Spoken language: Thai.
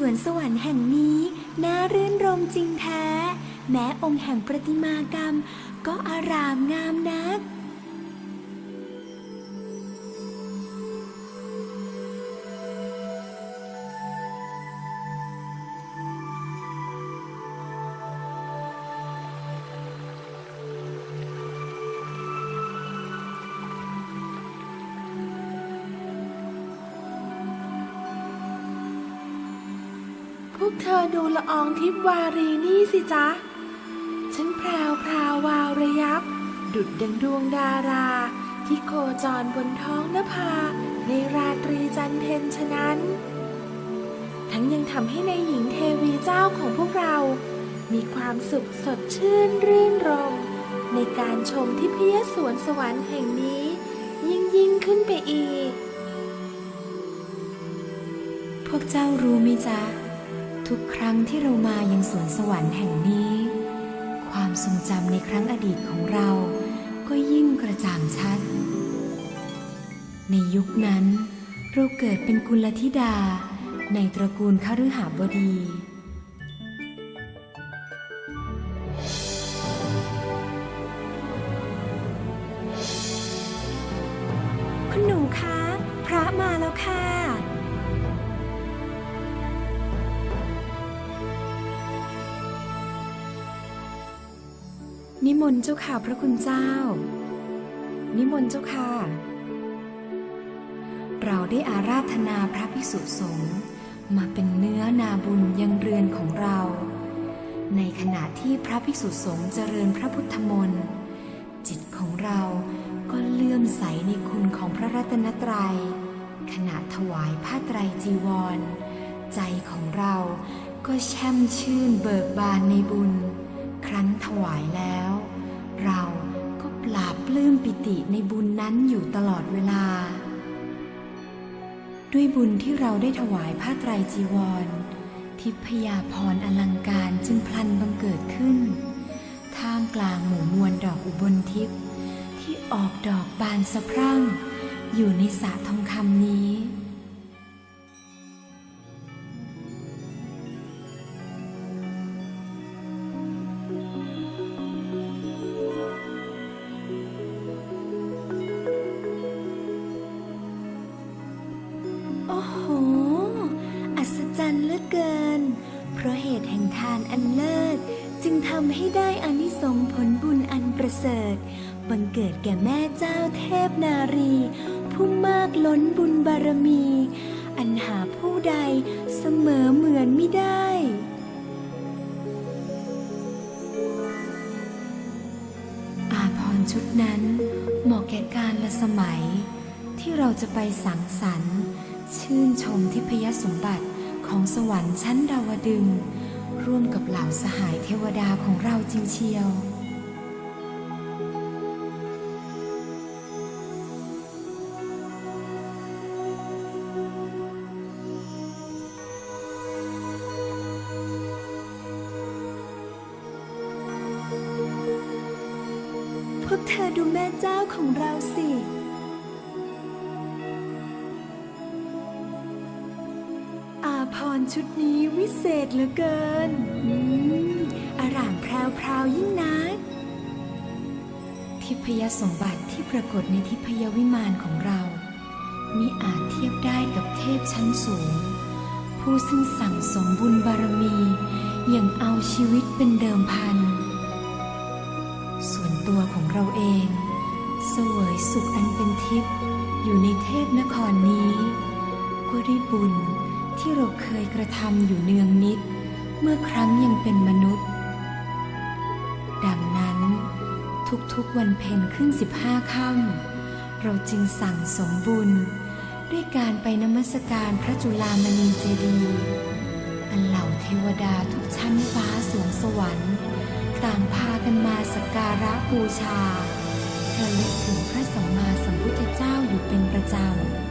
สวรรค์แห่งนี้ น่ารื่นรมจริงแท้ แม้องค์แห่งประติมากรรม ก็อารามงามนัก วกเธอดูละอองทิพวารีนี่สิจ๊ะ ฉันแพรวพราววาวระยับ ดุดดังดวงดารา ที่โคจรบนท้องนภา ในราตรีจันเพ็ญฉะนั้น ทั้งยังทำให้ในหญิงเทวีเจ้าของพวกเรา มีความสุขสดชื่นรื่นรม ในการชมที่พิยสวนสวรรค์แห่งนี้ ยิ่งยิ่งขึ้นไปอีก พวกเจ้ารู้ไหมจ๊ะ ทุกครั้งที่เรามายังสวนสวรรค์แห่งนี้ ความทรงจำในครั้งอดีตของเราก็ยิ่งกระจ่างชัด ในยุคนั้น เราเกิดเป็นกุลธิดาในตระกูลคฤหบดี คุณหนูคะ พระมาแล้วค่ะ นิมนต์เจ้าค่ะพระคุณเจ้า นิมนต์เจ้าค่ะ เราได้อาราธนาพระภิกษุสงฆ์มาเป็นเนื้อนาบุญยังเรือนของเรา ในขณะที่พระภิกษุสงฆ์เจริญพระพุทธมนต์จิตของเราก็เลื่อมใสในคุณของพระรัตนตรัย ขณะถวายผ้าไตรจีวร ใจของเราก็แช่มชื่นเบิกบานในบุญ ครั้นถวายแล้ว เราก็ปราบปลื้มปิติในบุญนั้นอยู่ตลอดเวลา ด้วยบุญที่เราได้ถวายผ้าไตรจีวร ทิพยาพรอลังการจึงพลันบังเกิดขึ้น ท่ามกลางหมู่มวลดอกอุบลทิพย์ที่ออกดอกบานสะพรั่ง อยู่ในสระทองคำนี้ อัศจรรย์เหลือเกิน เพราะเหตุแห่งทานอันเลิศจึงทำให้ได้อานิสงส์ผลบุญอันประเสริฐ บังเกิดแก่แม่เจ้าเทพนารี ผู้มากล้นบุญบารมี อันหาผู้ใดเสมอเหมือนไม่ได้อาพรชุดนั้นเหมาะแก่การละสมัย ที่เราจะไปสังสรรค์ ชื่นชมทิพยสมบัติ ของสวรรค์ชั้นดาวดึง ร่วมกับเหล่าสหายเทวดาของเราจริงเชียว พวกเธอดูแม่เจ้าของเราสิ อาพรชุดนี้วิเศษเหลือเกินอืมอารามแพรวพราวยิ่งนัก ทิพยสมบัติที่ปรากฏในทิพยวิมานของเรามิอาจเทียบได้กับเทพชั้นสูง ผู้ซึ่งสั่งสมบุญบารมี อย่างเอาชีวิตเป็นเดิมพัน ส่วนตัวของเราเอง เสวยสุขอันเป็นทิพย์อยู่ในเทพนครนี้ เคยกระทำอยู่เนืองนิด เมื่อครั้งยังเป็นมนุษย์ ดังนั้นทุกๆวันเพ็ญขึ้นสิบห้าค่ำเราจึงสั่งสมบุญ ด้วยการไปนมัสการพระจุลามณีเจดีย์อันเหล่าเทวดาทุกชั้นฟ้าสวงสวรรค์ ต่างพากันมาสักการะบูชาระลึกถึงพระสัมมาสัมพุทธเจ้าอยู่เป็นประจำ